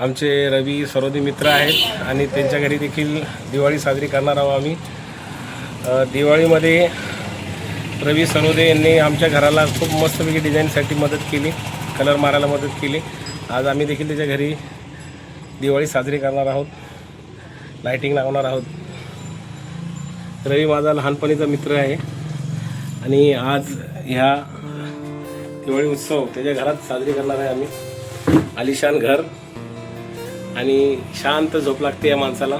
आमचे रवी सरोदी मित्र आहेत आणि त्यांच्या घरी देखील दिवाळी साजरी करणार आहोत आम्ही. दिवाळीमध्ये रवी सरोदे यांनी आमच्या घराला खूप मस्तपैकी डिझाईनसाठी मदत केली कलर मारायला मदत केली. आज आम्ही देखील त्याच्या घरी दिवाळी साजरी करणार आहोत. लाईटिंग लावणार आहोत. रवी माझा लहानपणीचा मित्र आहे आणि आज ह्या दिवाळी उत्सव त्याच्या घरात साजरी करणार आहे आम्ही. आलिशान घर. आणि शांत झोप लागते या माणसाला.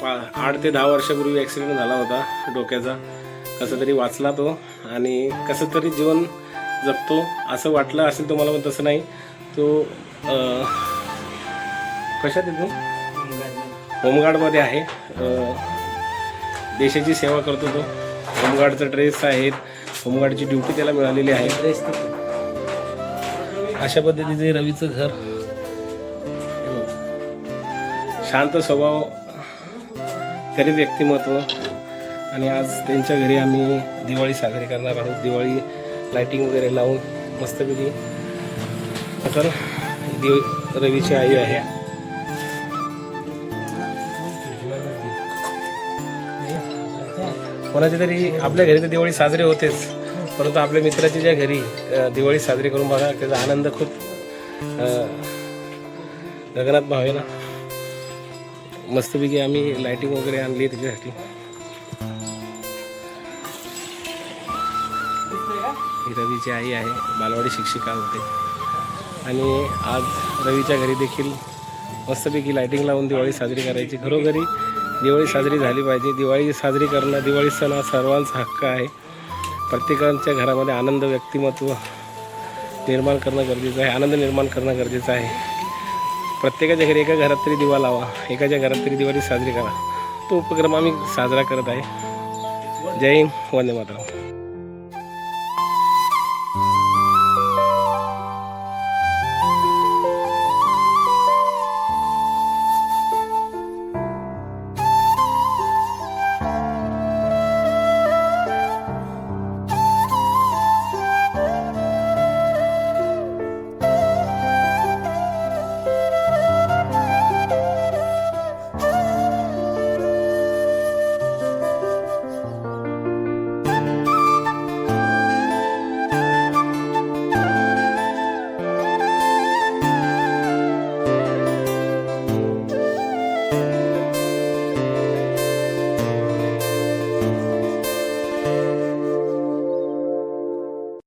पा आठ ते दहा वर्षापूर्वी ॲक्सिडेंट झाला होता डोक्याचा. कसं तरी वाचला तो आणि कसं तरी जीवन जगतो. असं वाटलं असेल तुम्हाला पण तसं नाही. तो कशात येतो होमगार्डमध्ये आहे. देशाची सेवा करतो तो. होमगार्डचा ड्रेस आहेत. होमगार्डची ड्युटी त्याला मिळालेली आहे. ड्रेस अशा पद्धतीचे रवीचं घर. शांत स्वभाव गरीब व्यक्तिमत्व. आणि आज त्यांच्या घरी आम्ही दिवाळी साजरी करणार आहोत. दिवाळी लाईटिंग वगैरे लावून मस्तपैकी. तर दिव रवीची आई आहे. कोणाच्या तरी आपल्या घरी तर दिवाळी साजरी होतेच. परंतु आपल्या मित्राच्या ज्या घरी दिवाळी साजरी करून बघा त्याचा आनंद खूप गगनात भावे ना. मस्तपैकी आम्ही लाईटिंग वगैरे आणली आहे त्याच्यासाठी. ही रवीची आई आहे बालवाडी शिक्षिका होते. आणि आज रवीच्या घरी देखील मस्तपैकी लाईटिंग लावून दिवाळी साजरी करायची. घरोघरी दिवाळी साजरी झाली पाहिजे. दिवाळी साजरी करणं दिवाळी सण हा सर्वांचा हक्क आहे. प्रत्येकाच्या घरामध्ये आनंद व्यक्तिमत्व निर्माण करणं गरजेचं आहे. आनंद निर्माण करणं गरजेचं आहे. प्रत्येकाच्या घरी एका घरात तरी दिवा लावा. एकाच्या घरात तरी दिवाळी साजरी करा. तो उपक्रम आम्ही साजरा करत आहे. जय हिंद. वंदे मातरम.